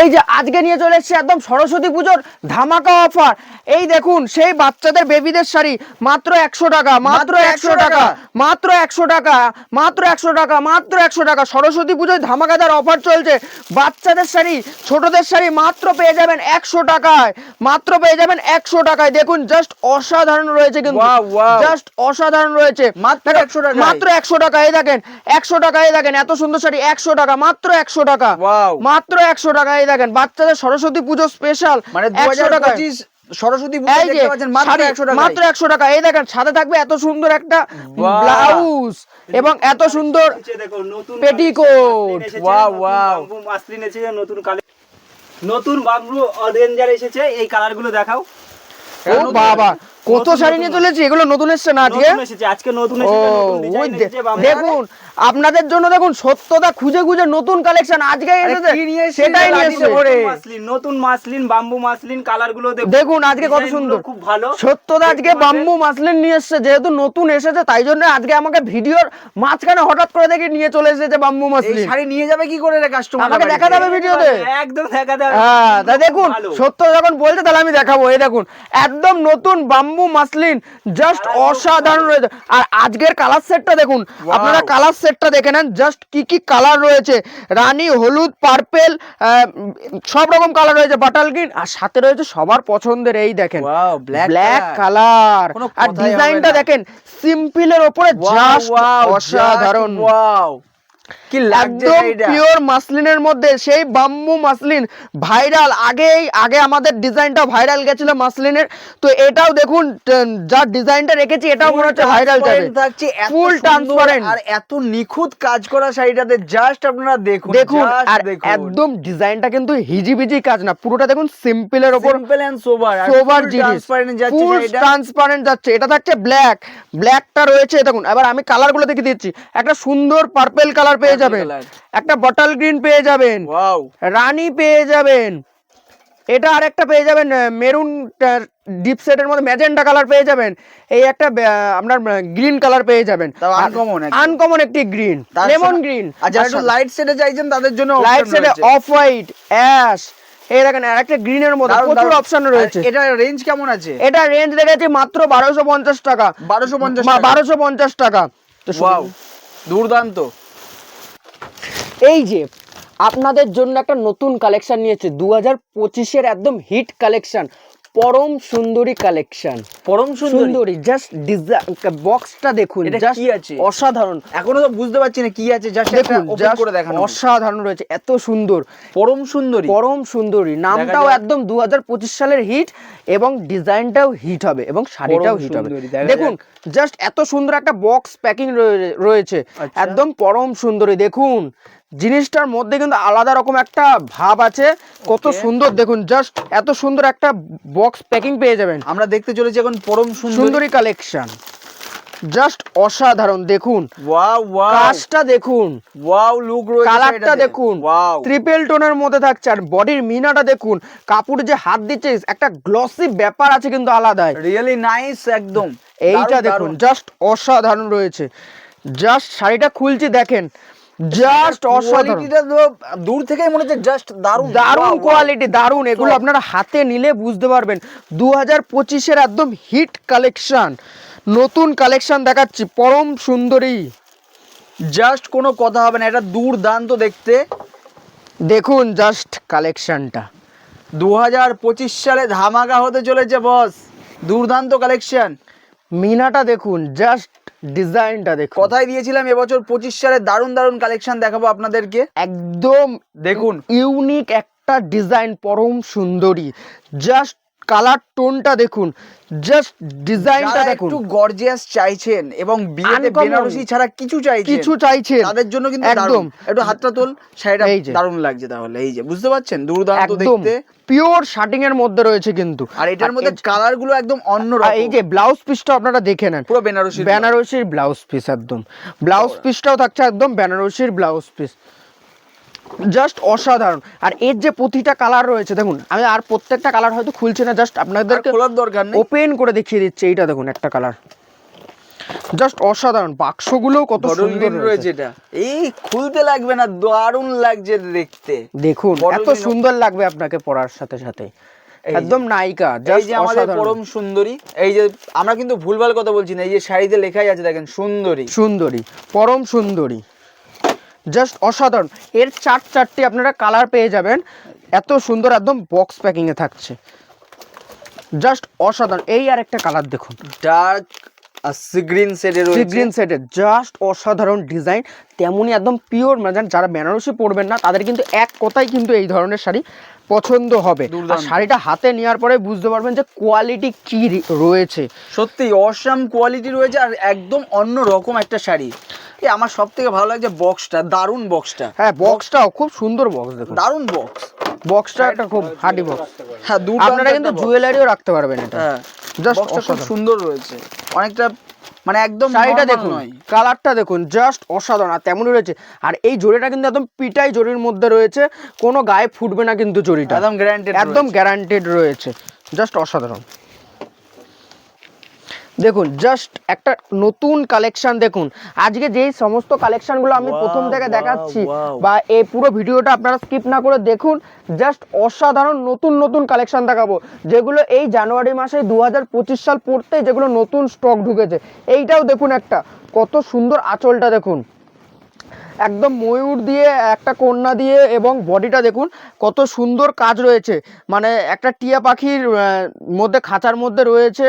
এই যে আজকে নিয়ে চলে এসেছে একদম সরস্বতী পুজোর ধামাকা অফার এই দেখুন সেই বাচ্চাদের বেবিদের শাড়ি মাত্র একশো টাকা মাত্র একশো টাকা মাত্র একশো টাকা মাত্র একশো টাকা মাত্র একশো টাকা। সরস্বতী পুজোয় ধামাকাদার অফার চলছে। বাচ্চাদের শাড়ি ছোটদের শাড়ি মাত্র পেয়ে যাবেন একশো টাকায় মাত্র পেয়ে যাবেন একশো টাকায়। দেখুন জাস্ট অসাধারণ রয়েছে কিন্তু. জাস্ট অসাধারণ রয়েছে। মাত্র একশো টাকা মাত্র একশো টাকা এই দেখেন একশো টাকা এই দেখেন এত সুন্দর শাড়ি একশো টাকা মাত্র একশো টাকা. মাত্র একশো টাকা এই দেখেন বাচ্চাদের সরস্বতী পুজো স্পেশাল মানে দু হাজার পঁচিশ সরস্বতী পুজো এই যে দেখতে পাচ্ছেন মাত্র একশো টাকা মাত্র একশো টাকা। এই দেখেন সাথে থাকবে এত সুন্দর একটা ব্লাউজ এবং এত সুন্দর নতুন পেটিকোট এসেছে নতুন কালে নতুন বাম্বু অরেঞ্জার এসেছে এই কালারগুলো দেখাও। ও বাবা কত শাড়ি নিয়ে চলেছে? এগুলো নতুন এসছে না আজকে? আজকে নতুন এসেছে নতুন ওই ডিজাইন দে- এসেছে বাম্বু দেখুন আপনাদের জন্য দেখুন সত্যতা খুঁজে খুঁজে নতুন কালেকশন আজকে এসেছে। কি নিয়ে এসেছে সেটাই নিয়ে এসেছে। নতুন মাসলিন নতুন মাসলিন বাম্বু মাসলিন কালারগুলো দেখুন। আজকে কত সুন্দর। খুব ভালো। সত্যতা আজকে বাম্বু মাসলিন নিয়ে এসেছে যেহেতু নতুন এসেছে তাই জন্য আজকে আমাকে ভিডিওর মাঝখানে হঠাৎ করে দেখে নিয়ে চলে এসেছে বাম্বু মাসলিন। শাড়ি নিয়ে যাবে কি করে রে কাস্টমার আমাকে দেখা যাবে ভিডিওতে একদম দেখা যাবে হ্যাঁ দেখুন সত্য যখন বলছে তাহলে আমি দেখাবো। এই দেখুন একদম নতুন বাম্বু মাসলিন জাস্ট অসাধারণ রয়েছে। আর আজকের কালার সেটটা দেখুন। আপনারা কালার সেটটা দেখে নেন জাস্ট কি কি কালার রয়েছে। রানী হলুদ পার্পেল সব রকম কালার রয়েছে বাটাল গ্রিন আর সাথে রয়েছে সবার পছন্দের এই দেখেন। ব্ল্যাক কালার আর ডিজাইনটা দেখেন সিম্পলের ওপরে জাস্ট অসাধারণ। ওয়াও কি একদম পিওর মাসলিনের মধ্যে সেই বাম্বু মাসলিন ভাইরাল আগেই আগে আমাদের ডিজাইনটা ভাইরাল গেছিল মাসলিনের তো এটাও দেখুন যা ডিজাইনটা রেখেছি এটাও মনে হচ্ছে ভাইরাল থাকছে ফুল ট্রান্সপারেন্ট আর এত নিখুঁত কাজ করা শাড়িটাতে জাস্ট আপনারা দেখুন দেখুন আর একদম ডিজাইনটা কিন্তু হিজিবিজি কাজ না পুরোটা দেখুন সিম্পলের ওপর সিম্পল এন্ড সোবার সোবার জিনিস। ট্রান্সপারেন্ট যাচ্ছে ফুল ট্রান্সপারেন্ট যাচ্ছে এটা থাকছে ব্ল্যাক ব্ল্যাকটা রয়েছে দেখুন এবার আমি কালারগুলো দেখে দিচ্ছি। একটা সুন্দর পার্পল কালার পেয়ে যাবেন। একটা বটল গ্রিন পেয়ে যাবেন। রানী পেয়ে যাবেন। এটা আরেকটা পেয়ে যাবেন মেরুন ডিপ সেটের মধ্যে ম্যাজেন্টা কালার পেয়ে যাবেন। এই একটা আপনার গ্রিন কালার পেয়ে যাবেন। একদম। আনকমন একটি গ্রিন লেমন গ্রিন আর যারা একটু লাইট সেটে চাইছেন তাদের জন্য লাইট সেটে অফ হোয়াইট অ্যাশ এই দেখেন আর একটা গ্রিনের মধ্যে প্রচুর অপশন রয়েছে। এটা রেঞ্জ কেমন আছে? এটা রেঞ্জ রেখেছি মাত্র বারোশো পঞ্চাশ টাকা। 1250 টাকা। বারোশো পঞ্চাশ টাকা। তো দুর্দান্ত। এই যে আপনাদের জন্য একটা নতুন কালেকশন নিয়েছে দু হাজার পঁচিশের একদম হিট কালেকশন পরম সুন্দরী কালেকশন পরম সুন্দরী? জাস্ট ডিজাইন বক্সটা দেখুন জাস্ট কি আছে? অসাধারণ। এখনও তো বুঝতে পারছি না কি আছে জাস্ট দেখুন করে দেখানো। অসাধারণ রয়েছে এত সুন্দর। পরম সুন্দরী। পরম সুন্দরী নামটাও একদম দু হাজার পঁচিশ সালের হিট এবং ডিজাইনটাও হিট হবে এবং শাড়িটাও হিট হবে। দেখুন জাস্ট এত সুন্দর একটা বক্স প্যাকিং রয়েছে। আচ্ছা। একদম পরম সুন্দরী দেখুন। জিনিসটার মধ্যে কিন্তু আলাদা রকম একটা ভাব আছে। কত সুন্দর দেখুন জাস্ট এত সুন্দর একটা বক্স প্যাকিং পেয়ে যাবেন। আমরা দেখতে চলেছি এখন পরম সুন্দরী কালেকশন জাস্ট অসাধারণ দেখুন। ওয়াও ওয়াও কাজটা দেখুন। ওয়াও লুক রয়েছে কালারটা দেখুন। ওয়াও ট্রিপল টোনের মধ্যে থাকছে আর বডির মিনাটা দেখুন। কাপড় যে হাত দিচ্ছে একটা গ্লসি ব্যাপার আছে কিন্তু আলাদাই। রিয়েলি নাইস একদম। এইটা দেখুন জাস্ট অসাধারণ রয়েছে। জাস্ট শাড়িটা খুলছি দেখেন। জাস্ট অসাধারণ। কোয়ালিটিটা তো দূর থেকেই মনে হচ্ছে জাস্ট দারুণ। দারুণ. কোয়ালিটি দারুণ। এগুলো. আপনারা হাতে নিলে বুঝতে পারবেন। দু হাজার পঁচিশের একদম হিট কালেকশন নতুন কালেকশন দেখাচ্ছি। পরম সুন্দরী। জাস্ট কোনো কথা হবে না এটা দুর্দান্ত দেখতে। দেখুন জাস্ট কালেকশনটা দু হাজার পঁচিশ সালে ধামাকা হতে চলেছে বস দুর্দান্ত কালেকশন মিনাটা দেখুন জাস্ট ডিজাইনটা দেখুন। কথাই দিয়েছিলাম এবছর পঁচিশ সালে দারুণ দারুণ কালেকশন দেখাবো আপনাদেরকে। একদম দেখুন। ইউনিক একটা ডিজাইন পরম সুন্দরী। জাস্ট কালার টোনটা দেখুন জাস্ট ডিজাইনটা দেখুন। একটু গর্জিয়াস চাইছেন এবং বিয়েতে বেনারসি ছাড়া কিছু চাইছেন কিছু চাইছেন। তাদের জন্য কিন্তু একদম। একটু হাতটা তোল শাড়িটা। দারুণ লাগছে তাহলে এই যে বুঝতে পারছেন? দুর্দান্ত দেখতে। পিওর শার্টিং এর মধ্যে রয়েছে কিন্তু। আর এটার মধ্যে কালারগুলো একদম অন্য এই যে ব্লাউজ পিসটা আপনারা দেখে নেন। পুরো বেনারসি বেনারসির ব্লাউজ পিস একদম। ব্লাউজ পিসটাও থাকছে একদম বেনারসির ব্লাউজ পিস জাস্ট অসাধারণ। আর এর যে প্রতিটা কালার রয়েছে দেখুন আমি আর প্রত্যেকটা কালার হয়তো খুলছে না জাস্ট আপনাদেরকে খোলার দরকার নেই। ওপেন করে দেখিয়ে দিচ্ছে এইটা দেখুন একটা কালার জাস্ট অসাধারণ বাক্সগুলো কত সুন্দর রয়েছে। রয়েছে এটা। এই খুলতে লাগবে না দারুণ লাগছে দেখতে। দেখুন এত সুন্দর লাগবে আপনাকে পরার সাথে সাথে। একদম নায়িকা এই যে আমাদের পরম সুন্দরী এই যে আমরা কিন্তু ভুলভাল কথা বলছি না এই যে শাড়িতে লেখাই আছে দেখেন সুন্দরী। সুন্দরী পরম সুন্দরী। জাস্ট অসাধারণ। এর চার চারটি আপনারা কালার পেয়ে যাবেন। এত সুন্দর একদম বক্স প্যাকিং এ থাকছে। জাস্ট অসাধারণ। এই আর একটা কালার দেখুন। ডার্ক সি গ্রিন শেডে সি গ্রিন সেটের জাস্ট অসাধারণ ডিজাইন। তেমনই একদম পিওর মানে যারা বেনারসি পরবেন না তাদের কিন্তু এক কথাই কিন্তু এই ধরনের শাড়ি পছন্দ হবে। শাড়িটা হাতে নেওয়ার পরে বুঝতে পারবেন যে কোয়ালিটি কি রয়েছে। সত্যি অসাম কোয়ালিটি রয়েছে আর একদম অন্য রকম একটা শাড়ি। এই আমার সব থেকে ভালো লাগছে বক্সটা দারুণ বক্সটা। হ্যাঁ বক্সটাও খুব সুন্দর বক্স দেখুন। দারুণ বক্স। বক্সটা একটা খুব হার্ডি বক্স। হ্যাঁ দুর্দান্ত আপনারা কিন্তু জুয়েলারিও রাখতে পারবেন এটা। হ্যাঁ বক্সটা খুব সুন্দর রয়েছে। অনেকটা মানে একদম শাড়িটা দেখুন কালারটা দেখুন জাস্ট অসাধারণ আর তেমনই রয়েছে। আর এই জরিটা কিন্তু একদম পিটাই জরির মধ্যে রয়েছে কোনো গায়ে ফুটবে না কিন্তু জরিটা একদম গ্যারান্টেড একদম গ্যারান্টেড রয়েছে। জাস্ট অসাধারণ। দেখুন জাস্ট একটা নতুন কালেকশন দেখুন। আজকে যেই সমস্ত কালেকশনগুলো আমি প্রথম থেকে দেখাচ্ছি বা এই পুরো ভিডিওটা আপনারা স্কিপ না করে দেখুন জাস্ট অসাধারণ নতুন নতুন কালেকশন দেখাবো যেগুলো এই জানুয়ারি মাসে দু হাজার পঁচিশ সাল পড়তে যেগুলো নতুন স্টক ঢুকেছে। এইটাও দেখুন একটা কত সুন্দর আঁচলটা দেখুন। একদম ময়ূর দিয়ে একটা কন্যা দিয়ে এবং বডিটা দেখুন কত সুন্দর কাজ রয়েছে। মানে একটা টিয়া পাখির মধ্যে খাঁচার মধ্যে রয়েছে।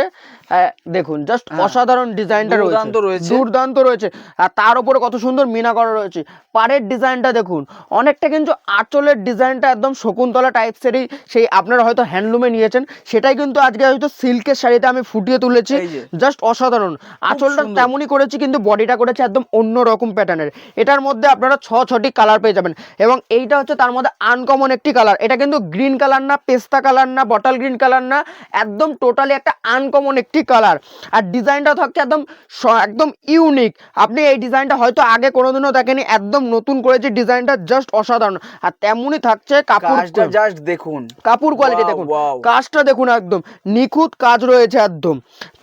দেখুন জাস্ট হ্যাঁ। অসাধারণ ডিজাইনটা রয়েছে। দুর্দান্ত রয়েছে। আর তার উপরে কত সুন্দর মিনা করা রয়েছে। পাড়ের ডিজাইনটা দেখুন অনেকটা কিন্তু আঁচলের ডিজাইনটা একদম শকুন্তলা টাইপসেরই সেই আপনারা হয়তো হ্যান্ডলুমে নিয়েছেন সেটাই কিন্তু আজকে হয়তো সিল্কের শাড়িতে আমি ফুটিয়ে তুলেছি। জাস্ট অসাধারণ। আঁচলটা তেমনই করেছি কিন্তু বডিটা করেছে একদম অন্য রকম প্যাটার্নের এটার মধ্যে আপনারা ছ ছটি কালার পেয়ে যাবেন। এবং এইটা হচ্ছে তার মধ্যে আনকমন একটি কালার এটা কিন্তু গ্রিন কালার না পেস্তা কালার না বটল গ্রিন কালার না একদম টোটালি একটা আনকমন একটি কালার আর ডিজাইনটা থাকছে একদম একদম ইউনিক আপনি এই ডিজাইনটা হয়তো আগে কোনোদিনও দেখেনি একদম নতুন করেছে ডিজাইনটা জাস্ট অসাধারণ। আর তেমনই থাকছে কাপড় কাজটা জাস্ট দেখুন। কাপড় কোয়ালিটি দেখুন। কাজটা দেখুন একদম। নিখুঁত কাজ রয়েছে একদম।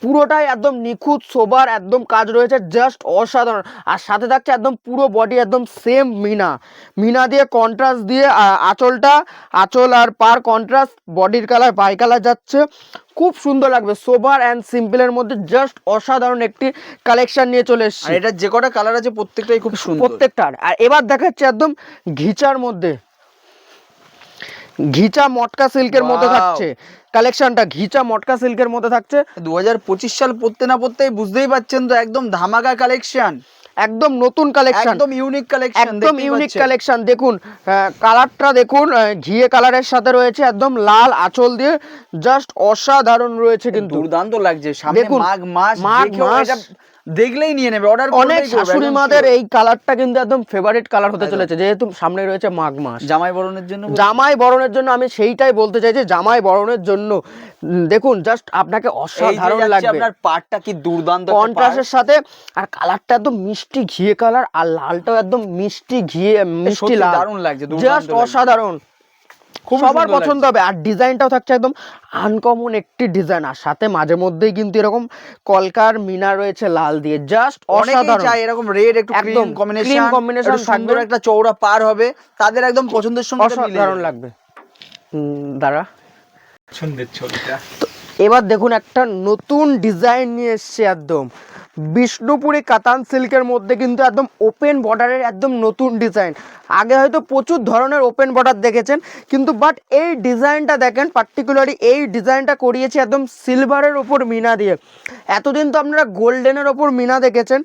পুরোটাই একদম নিখুঁত সোবার একদম কাজ রয়েছে জাস্ট অসাধারণ। আর সাথে থাকছে একদম পুরো বডি একদম সেম মিনা। মিনা দিয়ে কন্ট্রাস্ট দিয়ে আঁচলটা আঁচল আর পার কন্ট্রাস্ট বডির কালার বাই কালার যাচ্ছে। খুব সুন্দর লাগবে। সোবার অ্যান্ড সিম্পলের মধ্যে জাস্ট অসাধারণ একটি কালেকশন নিয়ে চলে আর এসেছি এটা যে কটা কালার আছে প্রত্যেকটাই খুব সুন্দর। প্রত্যেকটার। আর এবার দেখাচ্ছে একদম ঘিচার মধ্যে। ঘিচা মটকা সিল্কের মধ্যে থাকছে। কালেকশনটা ঘিচা মটকা সিল্কের মধ্যে থাকছে। দু হাজার পঁচিশ সাল পড়তে না পড়তেই বুঝতেই পাচ্ছেন তো একদম ধামাকা কালেকশন একদম নতুন কালেকশন একদম ইউনিক কালেকশন একদম ইউনিক কালেকশন দেখুন কালারটা দেখুন ঘিয়ে কালারের সাথে রয়েছে একদম লাল আঁচল দিয়ে। জাস্ট অসাধারণ রয়েছে কিন্তু। দুর্দান্ত লাগছে সামনে দেখুন, মাঘ মাস মাঘ মাস। দেখলেই নিয়ে নেবে অর্ডার অনেক শাশুড়ি মাদের এই কালারটা কিন্তু একদম ফেভারিট কালার হতে চলেছে যেহেতু সামনে রয়েছে মাঘ মাস। জামাই বরণের জন্য জামাই বরণের জন্য আমি সেইটাই বলতে চাইছি জামাই বরণের জন্য। দেখুন জাস্ট আপনাকে অসাধারণ লাগবে। আপনার পাটটা কি দুর্দান্ত কন্ট্রাস্টের সাথে আর কালারটা একদম মিষ্টি ঘিয়ে কালার আর লালটাও একদম মিষ্টি ঘিয়ে মিষ্টি লাল। দারুণ লাগছে, জাস্ট অসাধারণ। সবার পছন্দ হবে আর ডিজাইনটাও থাকছে একদম আনকমন একটি ডিজাইন আর সাথে মাঝে মধ্যেই কিন্তু এরকম কলকার মিনা রয়েছে লাল দিয়ে জাস্ট অনেকেই অসাধারণ। চায় এরকম রেড একটু একদম ক্রিম কম্বিনেশন combination সুন্দর একটা চৌড়া পার হবে তাদের একদম পছন্দের সঙ্গে অসাধারণ লাগবে। হুম, দাঁড়া। পছন্দের ছবিটা। এবার দেখুন একটা নতুন ডিজাইন নিয়ে এসছে একদম। বিষ্ণুপুরি কাতান সিল্কের মধ্যে কিন্তু একদম ওপেন বর্ডারের একদম নতুন ডিজাইন আগে হয়তো প্রচুর ধরনের ওপেন বর্ডার দেখেছেন, কিন্তু বাট এই ডিজাইনটা দেখেন পার্টিকুলারলি এই ডিজাইনটা করিয়েছে একদম সিলভারের ওপর মিনা দিয়ে। এতদিন তো আপনারা গোল্ডেনের ওপর মিনা দেখেছেন,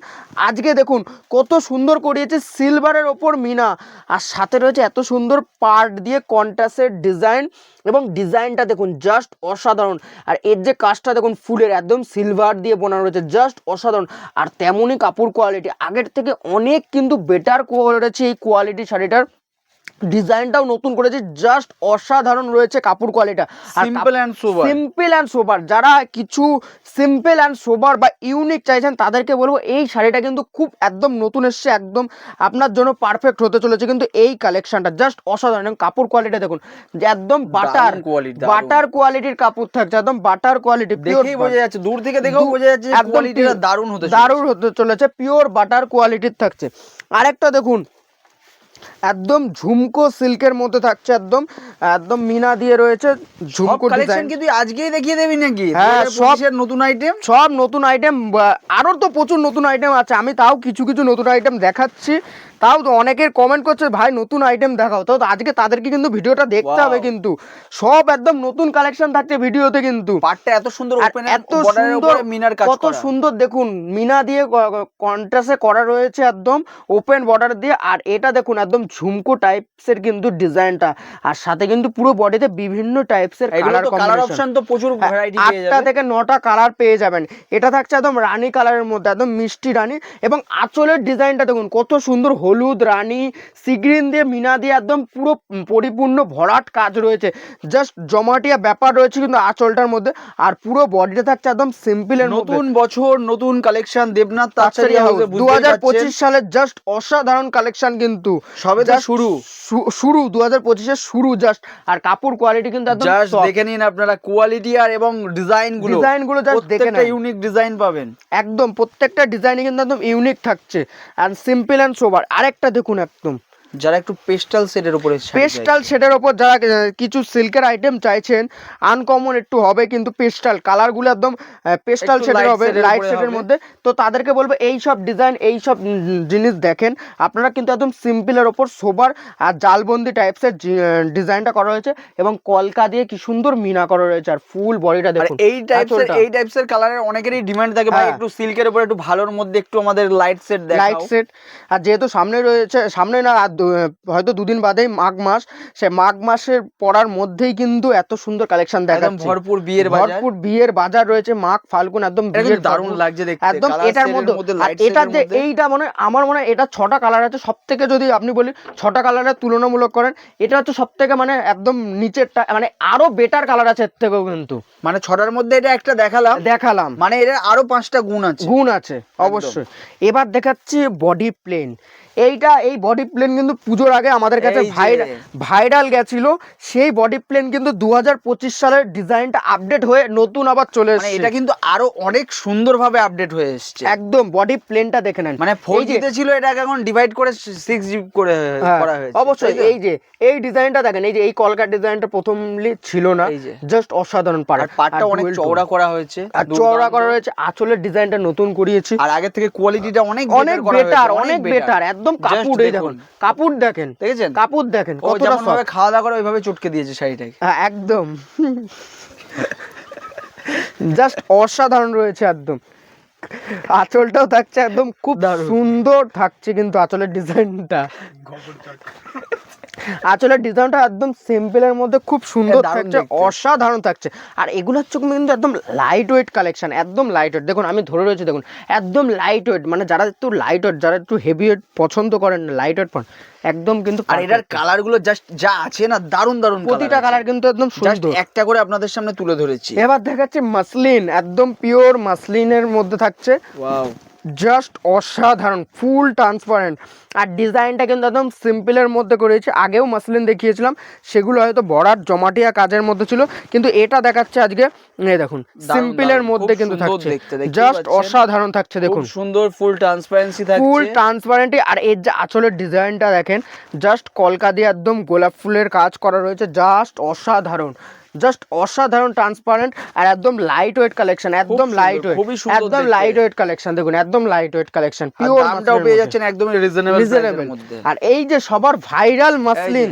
আজকে দেখুন কত সুন্দর করিয়েছে সিলভারের ওপর মিনা। আর সাথে রয়েছে এত সুন্দর পার্ট দিয়ে কন্টাসের ডিজাইন এবং ডিজাইনটা দেখুন জাস্ট অসাধারণ। আর এর যে কাজটা দেখুন, ফুলের একদম সিলভার দিয়ে বোনানো রয়েছে জাস্ট অসাধারণ। আর তেমনই কাপড় কোয়ালিটি আগের থেকে অনেক কিন্তু বেটার কোয়ালিটি এই কোয়ালিটি শাড়িটার। ডিজাইনটাও নতুন করেছে জাস্ট অসাধারণ রয়েছে কাপড় কোয়ালিটা simple and sober simple and sober যারা কিছু সিম্পল অ্যান্ড সোবার বা ইউনিক চাইছেন তাদেরকে বলব এই শাড়িটা কিন্তু খুব একদম নতুন এসছে একদম আপনার জন্য পারফেক্ট হতে চলেছে কিন্তু এই কালেকশনটা জাস্ট অসাধারণ। এবং কাপড় কোয়ালিটি দেখুন যে একদম বাটার কোয়ালিটি বাটার কোয়ালিটির কাপড় থাকছে একদম বাটার কোয়ালিটি দেখেই বোঝা যাচ্ছে দূর থেকে দেখেও বোঝা যাচ্ছে কোয়ালিটিটা দারুণ হতে চলেছে। দারুণ হতে চলেছে পিওর বাটার কোয়ালিটির থাকছে। আরেকটা দেখুন একদম ঝুমকো সিল্কের মধ্যে থাকছে একদম একদম মিনা দিয়ে রয়েছে ঝুমকো কালেকশন ডিজাইন কি তুই আজকেই দেখিয়ে দেবি নাকি? হ্যাঁ, সব- সব নতুন আইটেম সব নতুন আইটেম আরও তো প্রচুর নতুন আইটেম আছে আমি তাও কিছু কিছু নতুন আইটেম দেখাচ্ছি। তাও তো অনেকের কমেন্ট করছে ভাই নতুন আইটেম দেখাও। তো আজকে তাদেরকে কিন্তু ভিডিওটা দেখতে হবে কিন্তু। সব একদম নতুন কালেকশন থাকছে ভিডিওতে কিন্তু। পাটটা এত সুন্দর এত সুন্দর মিনার কাজ কত সুন্দর দেখুন মিনা দিয়ে কন্ট্রাস্টে করা রয়েছে একদম ওপেন বর্ডার দিয়ে। আর এটা দেখুন একদম ঝুমকো টাইপসের কিন্তু ডিজাইনটা। আর সাথে কিন্তু পুরো বডিতে বিভিন্ন টাইপসের কালার কালার অপশন তো প্রচুর ভ্যারাইটি পেয়ে আটটা থেকে নটা কালার পেয়ে যাবেন। এটা থাকছে একদম রানী কালারের মধ্যে একদম মিষ্টি রানী। এবং আঁচলের ডিজাইনটা দেখুন কত সুন্দর হলুদ রানী সিগ্রিন দিয়ে মিনা দিয়ে একদম পুরো পরিপূর্ণ ভরাট কাজ রয়েছে। জাস্ট জমাটিয়া ব্যাপার রয়েছে কিন্তু আঁচলটার মধ্যে। আর পুরো বডিটা থাকছে একদম সিম্পলের নতুন বছর নতুন কালেকশন দেবনাথ তাছাড়ি হাউসে দু হাজার পঁচিশ সালের জাস্ট অসাধারণ কালেকশন কিন্তু। সবে Just শুরু। শুরু দু হাজার পঁচিশের শুরু জাস্ট আর কাপড় কোয়ালিটি কিন্তু একদম দেখে নিন আপনারা কোয়ালিটি আর এবং ডিজাইনগুলো ডিজাইনগুলো দেখে নেন। ইউনিক ডিজাইন পাবেন। একদম প্রত্যেকটা ডিজাইনিং কিন্তু একদম ইউনিক থাকছে। আর সিম্পল অ্যান্ড সোবার আরেকটা দেখুন একদম। যারা একটু পেস্টাল সেটের উপরে পেস্টাল শেডের ওপর যারা কিছু সিল্কের আইটেম চাইছেন আনকমন একটু হবে কিন্তু পেস্টাল কালারগুলো একদম পেস্টাল শেডের হবে লাইট উপরে শেডের মধ্যে। তো তাদেরকে বলব এই সব ডিজাইন এই সব জিনিস দেখেন। আপনারা কিন্তু একদম সিম্পলের ওপর সোবার আর জালবন্দি টাইপসের ডিজাইনটা করা হয়েছে এবং কলকা দিয়ে কি সুন্দর মিনা করা রয়েছে। আর ফুল বডিটা দেখুন এই টাইপসের। এই টাইপসের কালারের অনেকেরই ডিমান্ড থাকে ভাই হ্যাঁ। একটু সিল্কের উপরে একটু ভালোর মধ্যে একটু আমাদের লাইট সেট লাইট সেট আর যেহেতু সামনে রয়েছে সামনে না আর হয়তো দুদিন বাদেই মাঘ মাস সে মাঘ মাসের পড়ার মধ্যেই কিন্তু এত সুন্দর কালেকশন দেখাচ্ছে। ভরপুর বিয়ের ভরপুর বিয়ের বাজার রয়েছে মাঘ ফাল্গুন একদম বিয়ের দারুণ লাগছে দেখতে একদম এটার মধ্যে এটার যে এইটা মনে আমার মনে হয় এটা ছটা কালার আছে। সব থেকে যদি আপনি বলি ছটা কালারের তুলনামূলক করেন এটা হচ্ছে সব থেকে মানে একদম নিচেরটা মানে আরও বেটার কালার আছে এর থেকেও কিন্তু। মানে ছটার মধ্যে এটা একটা দেখালাম। দেখালাম। মানে এর আরও পাঁচটা গুণ আছে। গুণ আছে অবশ্যই। এবার দেখাচ্ছি বডি প্লেন এইটা এই বডি প্লেন কিন্তু পুজোর আগে আমাদের কাছে ভাইরাল গেছিল। সেই বডি প্লেন কিন্তু দু সালের ডিজাইনটা আপডেট হয়ে নতুন আবার চলে মানে এসেছে। এটা কিন্তু আরও অনেক সুন্দরভাবে আপডেট হয়ে এসেছে। একদম বডি প্লেনটা দেখে নেন। মানে ফোর জিতে ছিল এটাকে এখন ডিভাইড করে সিক্স জি করে হ্যাঁ, করা হয়েছে অবশ্যই এই যে এই ডিজাইনটা দেখেন এই যে এই কলকার ডিজাইনটা প্রথমলি ছিল না জাস্ট অসাধারণ পাড়া। আর পাটটা অনেক চওড়া করা হয়েছে আর চওড়া। করা রয়েছে আঁচলের ডিজাইনটা নতুন করিয়েছি। আর আগের থেকে কোয়ালিটিটা অনেক অনেক হয়েছে, বেটার অনেক বেটার একদম কাপড় এই দেখুন দেখুন। কাপড় দেখেন দেখেছেন? কাপড় দেখেন কতটা ভাবে খাওয়া দাওয়া করে ওইভাবে চটকে দিয়েছে শাড়িটাকে। হ্যাঁ একদম। জাস্ট অসাধারণ রয়েছে একদম। আঁচলটাও থাকছে একদম খুব সুন্দর থাকছে কিন্তু আঁচলের ডিজাইনটা। আঁচলের ডিজাইনটা একদম সিম্পলের মধ্যে খুব সুন্দর থাকছে অসাধারণ থাকছে। আর এগুলো হচ্ছে কিন্তু একদম লাইট ওয়েট কালেকশন একদম লাইট ওয়েট দেখুন আমি ধরে রয়েছে দেখুন একদম লাইট ওয়েট মানে যারা একটু লাইট ওয়েট যারা একটু হেভি ওয়েট পছন্দ করেন লাইট ওয়েট একদম কিন্তু আর এটার perfect। কালারগুলো জাস্ট যা আছে না দারুণ দারুণ প্রতিটা কালার কিন্তু একদম সুন্দর। একটা করে আপনাদের সামনে তুলে ধরেছি। এবার দেখাচ্ছে মাসলিন একদম পিওর মাসলিনের মধ্যে থাকছে। ওয়াও জাস্ট অসাধারণ ফুল ট্রান্সপারেন্ট আর ডিজাইনটা কিন্তু একদম সিম্পলের মধ্যে করেছে। আগেও মাসলিন দেখিয়েছিলাম সেগুলো হয়তো বড়ার জমাটিয়া কাজের মধ্যে ছিল কিন্তু এটা দেখাচ্ছে আজকে এই দেখুন সিম্পলের মধ্যে কিন্তু থাকছে। জাস্ট অসাধারণ থাকছে দেখুন। সুন্দর ফুল ট্রান্সপারেন্সি থাকছে। ফুল ট্রান্সপারেন্ট আর এর যে আঁচলের ডিজাইনটা দেখেন জাস্ট কলকা দিয়ে একদম গোলাপ ফুলের কাজ করা রয়েছে জাস্ট অসাধারণ। জাস্ট অসাধারণ ট্রান্সপারেন্ট আর একদম লাইট ওয়েট কালেকশন একদম লাইট ওয়েট একদম লাইট ওয়েট কালেকশন দেখুন একদম লাইট ওয়েট কালেকশন পিওর দামটাও পেয়ে যাচ্ছেন একদমই রিজনেবল রিজনেবল মধ্যে। আর এই যে সবার ভাইরাল মাসলিন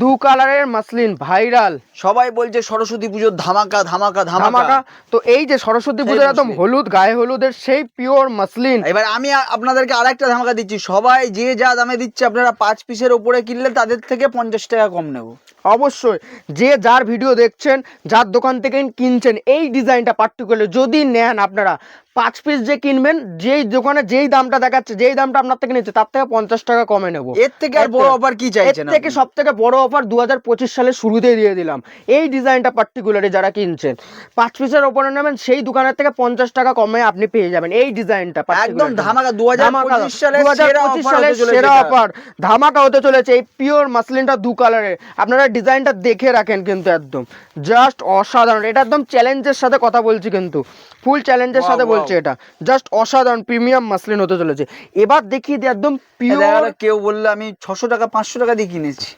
দু কালারের মাসলিন ভাইরাল সবাই বলছে সরস্বতী পুজোর ধামাকা ধামাকা ধামাকা। তো এই যে সরস্বতী পুজোর একদম হলুদ গায়ে হলুদের সেই পিওর মাসলিন এবার আমি আপনাদেরকে আরেকটা ধামাকা দিচ্ছি। সবাই যে যা দামে দিচ্ছে আপনারা পাঁচ পিসের উপরে কিনলে তাদের থেকে পঞ্চাশ টাকা কম নেব। অবশ্যই। যে যার ভিডিও দেখছেন যার দোকান থেকে কিনছেন এই ডিজাইনটা পার্টিকুলার যদি নেন আপনারা পাঁচ পিস যে কিনবেন যেই দোকানে যেই দামটা দেখাচ্ছে যেই দামটা আপনার থেকে নিচ্ছে তার থেকে পঞ্চাশ টাকা কমে নেব। এর থেকে আর বড় অফার কি এর থেকে সব থেকে বড় অফার দু হাজার পঁচিশ সালের শুরুতেই দিয়ে দিলাম। এই ডিজাইনটা পার্টিকুলারলি যারা কিনছেন পাঁচ পিসের ওপরে নেবেন সেই দোকানের থেকে পঞ্চাশ টাকা কমে আপনি পেয়ে যাবেন। এই ডিজাইনটা একদম ধামাকা দু হাজার পঁচিশ সালের সেরা অফার ধামাকা হতে চলেছে এই পিওর মাসলিনটা দু কালারের আপনারা ডিজাইনটা দেখে রাখেন কিন্তু একদম। জাস্ট অসাধারণ। এটা একদম চ্যালেঞ্জের সাথে কথা বলছি কিন্তু। ফুল চ্যালেঞ্জের সাথে wow. বলছি এটা। জাস্ট অসাধারণ প্রিমিয়াম মাসলিন হতে চলেছে। এবার দেখিয়ে দিই একদম পিওর কেউ বললে আমি ছশো টাকা পাঁচশো টাকা দিয়ে কিনেছি।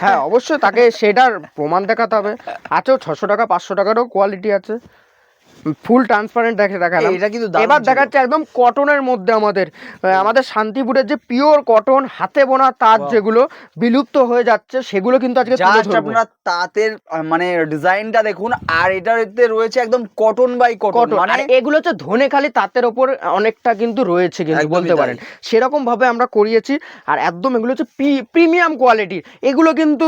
হ্যাঁ অবশ্যই তাকে সেটার প্রমাণ দেখাতে হবে। আছেও ছশো টাকা পাঁচশো টাকারও কোয়ালিটি আছে। ফুল ট্রান্সপারেন্ট দেখে দেখালাম। এটা কিন্তু এবার। দেখাচ্ছে একদম কটনের মধ্যে আমাদের আমাদের শান্তিপুরের যে পিওর কটন হাতে বোনা তাঁত যেগুলো বিলুপ্ত হয়ে যাচ্ছে সেগুলো কিন্তু আজকে আপনারা তাঁতের মানে ডিজাইনটা দেখুন আর এটাতে রয়েছে একদম কটন বাই কটন মানে এগুলো হচ্ছে ধনেখালি তাঁতের ওপর অনেকটা কিন্তু রয়েছে কিন্তু বলতে পারেন। সেরকম ভাবে আমরা করিয়েছি আর একদম এগুলো হচ্ছে প্রিমিয়াম কোয়ালিটির। এগুলো কিন্তু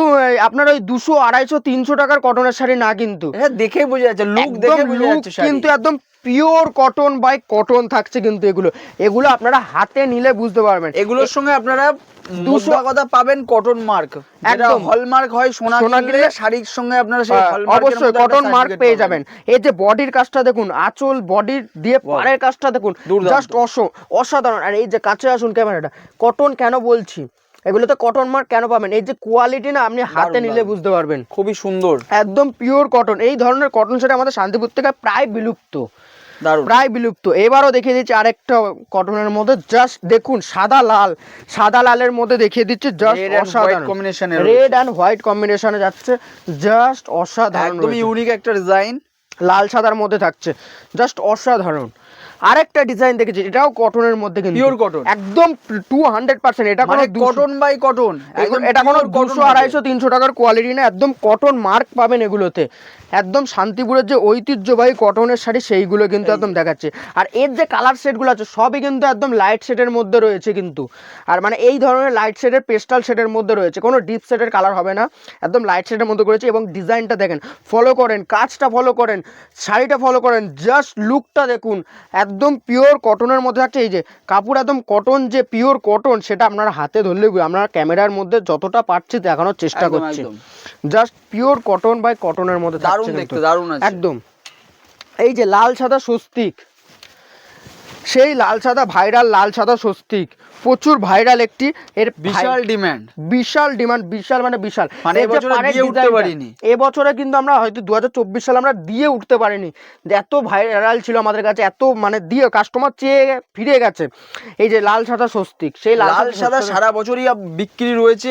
আপনার ওই দুশো আড়াইশো তিনশো টাকার কটনের শাড়ি না কিন্তু। এটা দেখেই বোঝা যাচ্ছে লুক দেখে বোঝা যাচ্ছে। কিন্তু একদম পিওর কটন বাই কটন থাকছে কিন্তু এগুলো। এগুলো আপনারা হাতে নিলে বুঝতে পারবেন। এগুলোর সঙ্গে আপনারা দুশো- কথা পাবেন কটন মার্ক একদম। হলমার্ক হয় সোনা সোনা কিনলে শাড়ির সঙ্গে আপনারা সেই এর অবশ্যই কটন মার্ক পেয়ে যাবেন। এই যে বডির কাজটা দেখুন আঁচল বডির দিয়ে. পাড়ের কাজটা দেখুন। জাস্ট অসাধারণ। আর এই যে কাছে আসুন ক্যামেরাটা কটন কেন বলছি? এগুলোতে কটন মার্ক কেন পাবেন? এই যে কোয়ালিটি না আপনি হাতে নিলে বুঝতে পারবেন। খুবই সুন্দর। একদম পিওর কটন এই ধরনের কটন সেটা আমাদের শান্তিপুর থেকে প্রায় বিলুপ্ত। প্রায় বিলুপ্ত। এবারও দেখিয়ে দিচ্ছি আরেকটা কটনের মধ্যে জাস্ট দেখুন সাদা লাল। সাদা লালের মধ্যে দেখিয়ে দিচ্ছি জাস্ট অসাধারণ। এ রেড অ্যান্ড হোয়াইট কম্বিনেশনে যাচ্ছে জাস্ট অসাধারণ একদমই রয়েছে। ইউনিক একটা ডিজাইন লাল সাদার মধ্যে থাকছে জাস্ট অসাধারণ। আরেকটা ডিজাইন দেখেছি এটাও কটনের মধ্যে কিন্তু। কটন। একদম টু হান্ড্রেড পার্সেন্ট এটা কোনো মানে কটন বাই কটন এটা কোনো দুশো আড়াইশো তিনশো টাকার কোয়ালিটি না একদম কটন মার্ক পাবেন এগুলোতে। একদম শান্তিপুরের যে ঐতিহ্যবাহী কটনের শাড়ি সেইগুলো কিন্তু একদম দেখাচ্ছে। আর এর যে কালার সেটগুলো আছে সবই কিন্তু একদম লাইট শেডের মধ্যে রয়েছে কিন্তু। আর মানে এই ধরনের লাইট শেডের পেস্টাল শেডের মধ্যে রয়েছে। কোনো ডিপ শেডের কালার হবে না। একদম লাইট শেডের মধ্যে করেছে এবং ডিজাইনটা দেখেন ফলো করেন কাজটা ফলো করেন শাড়িটা ফলো করেন জাস্ট লুকটা দেখুন। একদম পিওর কটনের মধ্যে থাকছে এই যে কাপড় একদম কটন যে পিওর কটন সেটা আপনারা হাতে ধরলে আমরা ক্যামেরার মধ্যে যতটা পারছি দেখানোর চেষ্টা করছি। একদম। জাস্ট পিওর কটন বাই কটনের মধ্যে দারুণ দেখতে দারুণ আছে। একদম। এই যে লাল সাদা স্বস্তিক সেই লাল সাদা ভাইরাল লাল সাদা স্বস্তিক প্রচুর ভাইরাল একটি এর বিশাল ডিমান্ড বিশাল ডিমান্ড বিশাল মানে বিশাল। মানে এবছরে কিন্তু আমরা হয়তো দু হাজার চব্বিশ সালে আমরা দিয়ে উঠতে পারিনি। এত ভাইরাল ছিল আমাদের কাছে এত মানে দিয়ে কাস্টমার চেয়ে ফিরে গেছে। এই যে লাল সাদা স্বস্তিক সেই লাল সাদা সারা বছরই বিক্রি রয়েছে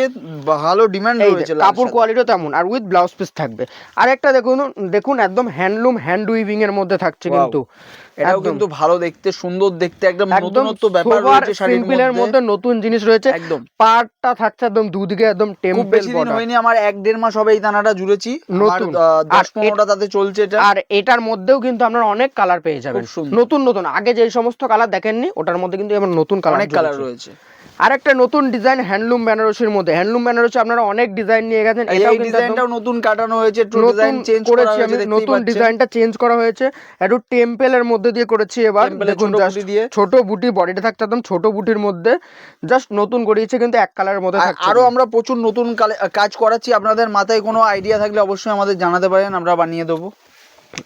ভালো ডিমান্ড রয়েছে কাপড় কোয়ালিটিও তেমন আর উইথ ব্লাউজ পিস থাকবে। আর একটা দেখুন দেখুন একদম হ্যান্ডলুম হ্যান্ড উইভিং এর মধ্যে থাকছে কিন্তু। এটাও কিন্তু ভালো দেখতে সুন্দর দেখতে একদম নতুনত্ব ব্যাপার রয়েছে শাড়ির মধ্যে নতুন জিনিস রয়েছে। একদম। পাটটা থাকছে একদম দুদিকে একদম টেম্পেল বর্ডার হয়নি আমার এক দেড় মাস হবে এই দানাটা জুড়েছি। নতুন। দশ পনেরোটা তাতে চলছে এটা। আর এটার মধ্যেও কিন্তু আপনারা অনেক কালার পেয়ে যাবেন। নতুন নতুন। আগে যে সমস্ত কালার দেখেননি ওটার মধ্যে কিন্তু এবার নতুন কালার অনেক কালার রয়েছে। আর একটা নতুন ডিজাইন হ্যান্ডলুম বেনারসির মধ্যে। হ্যান্ডলুম বেনারসি আপনারা অনেক ডিজাইন নিয়ে গেছেন এই এটাও ডিজাইনটাও নতুন কাটানো হয়েছে নতুন ডিজাইন চেঞ্জ করা করেছি আমি নতুন ডিজাইনটা চেঞ্জ করা হয়েছে। একটু টেম্পেলের মধ্যে দিয়ে করেছি এবার। দেখুন দিয়ে। ছোট বুটি বডিটা থাকছে একদম ছোট বুটির মধ্যে। জাস্ট নতুন করিয়েছে কিন্তু এক কালারের মধ্যে থাকছে আরও আমরা প্রচুর নতুন কাজ করাচ্ছি। আপনাদের মাথায় কোনো আইডিয়া থাকলে অবশ্যই আমাদের জানাতে পারেন আমরা বানিয়ে দেবো।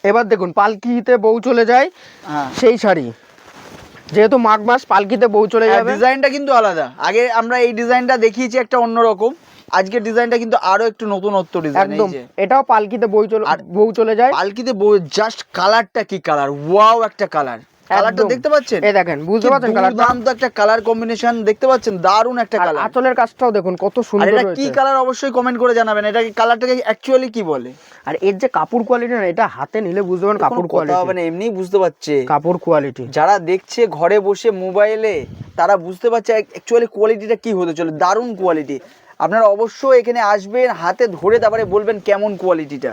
এবার দেখুন পালকিতে বউ চলে যায় হ্যাঁ। সেই শাড়ি। যেহেতু মাঘ মাস পালকিতে বউ চলে যাবে। ডিজাইনটা কিন্তু আলাদা। আগে আমরা এই ডিজাইনটা দেখিয়েছি একটা অন্যরকম। আজকের ডিজাইনটা কিন্তু আরও একটু নতুনত্ব ডিজাইন একদম। এটাও পালকিতে বউ চলে আর- বউ চলে যায়। পালকিতে বউ জাস্ট কালারটা কি কালার ওয়াও একটা কালার কালারটা দেখতে পাচ্ছেন? এই দেখেন বুঝতে কি পারছেন একটা কালার কম্বিনেশন দেখতে পাচ্ছেন? দারুণ একটা কালার আঁচলের কাজটাও দেখুন কত সুন্দর এটা কি কালার অবশ্যই কমেন্ট করে জানাবেন। এটা কালারটাকে অ্যাকচুয়ালি কি বলে? আর এর যে কাপড় কোয়ালিটি না এটা হাতে নিলে বুঝতে পারবেন কাপড় কোয়ালিটি না এমনিই বুঝতে পারছে। কাপড় কোয়ালিটি যারা দেখছে ঘরে বসে মোবাইলে তারা বুঝতে পারছে অ্যাকচুয়ালি কোয়ালিটিটা কি হতে চলে দারুণ কোয়ালিটি আপনারা অবশ্যই এখানে আসবেন হাতে ধরে তারপরে বলবেন কেমন কোয়ালিটিটা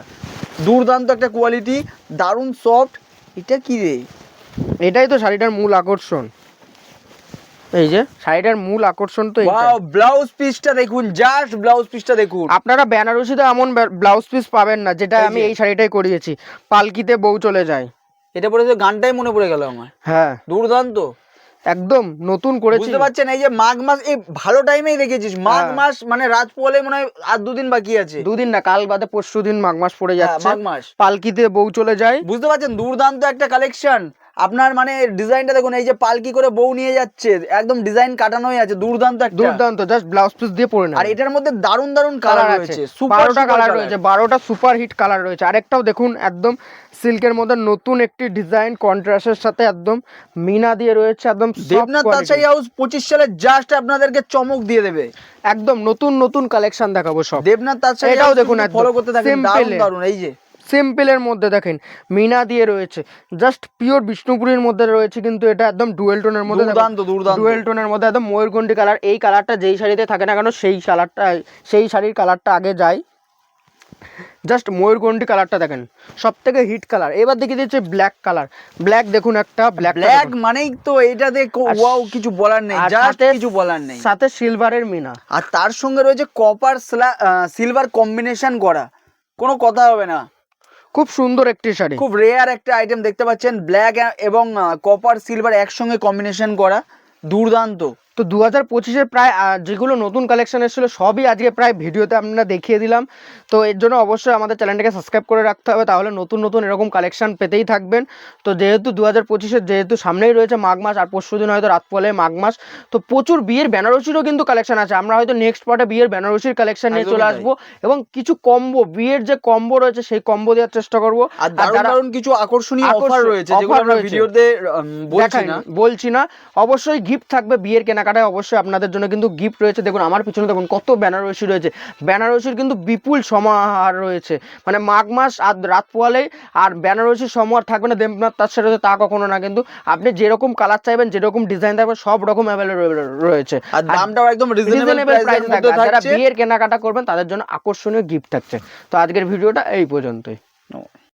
দুর্দান্ত একটা কোয়ালিটি দারুণ সফট এটা কি রে? এটাই তো শাড়িটার মূল আকর্ষণ। এই যে শাড়িটার মূল আকর্ষণ তো ওয়াও ব্লাউজ পিসটা দেখুন জাস্ট ব্লাউজ পিসটা দেখুন। আপনারা বেনারসিতে এমন ব্লাউজ পিস পাবেন না যেটা আমি এই শাড়িটাই করিয়েছি। পালকিতে বউ চলে যায়। এটা পরে তো গানটাই মনে পড়ে গেল আমার। হ্যাঁ। দুর্দান্ত। একদম নতুন করেছি। বুঝতে পারছেন এই যে মাঘ মাস এই ভালো টাইমেই দেখেছিস মাঘ হ্যাঁ। মাস মানে রাত পোয়ালে মনে হয় আর দুদিন বাকি আছে। দুদিন না কাল বাদে পরশু দিন মাঘ মাস পড়ে হ্যাঁ, যাচ্ছে। মাঘ মাস। পালকিতে বউ চলে যায়। বুঝতে পারছেন দুর্দান্ত একটা কালেকশন আপনার মানে ডিজাইনটা দেখুন এই যে পালকি করে বউ নিয়ে যাচ্ছে একদম ডিজাইন কাটানোই আছে দুর্দান্ত একটা। দুর্দান্ত জাস্ট ব্লাউজ পিস দিয়ে পরে আর এটার মধ্যে দারুণ দারুণ কালার রয়েছে আছে। সুপার বারোটা কালার রয়েছে বারোটা সুপার হিট কালার রয়েছে। আরেকটাও দেখুন একদম সিল্কের মধ্যে নতুন একটি ডিজাইন কন্ট্রাস্টের সাথে একদম মিনা দিয়ে রয়েছে একদম দেবনাথ। তাছাই হাউস পঁচিশ সালে জাস্ট আপনাদেরকে চমক দিয়ে দেবে। একদম নতুন নতুন কালেকশন দেখাবো সব। দেবনাথ তাছাই এটাও দেখুন ফলো করতে থাকেন দারুণ দারুণ এই যে। সিম্পলের মধ্যে দেখেন মিনা দিয়ে রয়েছে। জাস্ট পিওর বিষ্ণুপুরীর মধ্যে রয়েছে কিন্তু এটা একদম ডুয়েল টোনের মধ্যে দুর্দান্ত দুর্দান্ত। ডুয়েল টোনের মধ্যে একদম ময়ূরগন্ডি কালার এই কালারটা যেই শাড়িতে থাকে না কেন সেই কালারটা সেই শাড়ির কালারটা আগে যায়। জাস্ট ময়ূরগন্ডি কালারটা দেখেন সব থেকে হিট কালার এবার দেখিয়ে দিচ্ছে ব্ল্যাক কালার ব্ল্যাক দেখুন একটা ব্ল্যাক ব্ল্যাক মানেই তো এইটাতে আর- ওয়াও কিছু বলার নেই জাস্ট কিছু বলার নেই। সাথে সিলভারের মিনা। আর তার সঙ্গে রয়েছে কপার সিলভার কম্বিনেশন করা কোনো কথা হবে না। খুব সুন্দর একটি শাড়ি। খুব রেয়ার একটা আইটেম দেখতে পাচ্ছেন ব্ল্যাক এবং কপার সিলভার একসঙ্গে কম্বিনেশন করা, দুর্দান্ত। তো দু হাজার পঁচিশের প্রায় যেগুলো নতুন কালেকশন এসেছিল সবই আজকে প্রায় ভিডিওতে আমরা দেখিয়ে দিলাম। তো এর জন্য অবশ্যই আমাদের চ্যানেলটাকে সাবস্ক্রাইব করে রাখতে হবে তাহলে নতুন নতুন এরকম কালেকশন পেতেই থাকবেন। তো যেহেতু দু হাজার পঁচিশের যেহেতু সামনেই রয়েছে মাঘ মাস আর পরশু দিন হয়তো রাত পলে মাঘ মাস তো প্রচুর বিয়ের বেনারসিরও কিন্তু কালেকশন আছে। আমরা হয়তো নেক্সট পার্টে বিয়ের বেনারসির কালেকশন নিয়ে চলে আসব এবং কিছু কম্বো বিয়ের যে কম্বো রয়েছে সেই কম্বো দেওয়ার চেষ্টা করব। আর দারুণ কিছু আকর্ষণীয় অফার রয়েছে যেগুলো আমরা। ভিডিওতে বলছি না। বলছি না। অবশ্যই গিফট থাকবে বিয়ের কেনাকাটায় অবশ্যই আপনাদের জন্য কিন্তু গিফট রয়েছে। দেখুন আমার পিছনে দেখুন কত বেনারসি রয়েছে। বেনারসির কিন্তু বিপুল সমাহার রয়েছে। মানে মাঘ মাস আর রাত পোয়ালে আর বেনারসির সমাহার থাকবে না দেবনাথ তার সাথে তা কখনো না। কিন্তু আপনি যেরকম কালার চাইবেন যেরকম ডিজাইন থাকবে সব রকম অ্যাভেলেবল রয়েছে। আর দামটাও একদম রিজনেবল রিজনেবল প্রাইস থাকবে। যারা বিয়ের কেনাকাটা করবেন তাদের জন্য আকর্ষণীয় গিফট থাকছে। তো আজকের ভিডিওটা এই পর্যন্তই।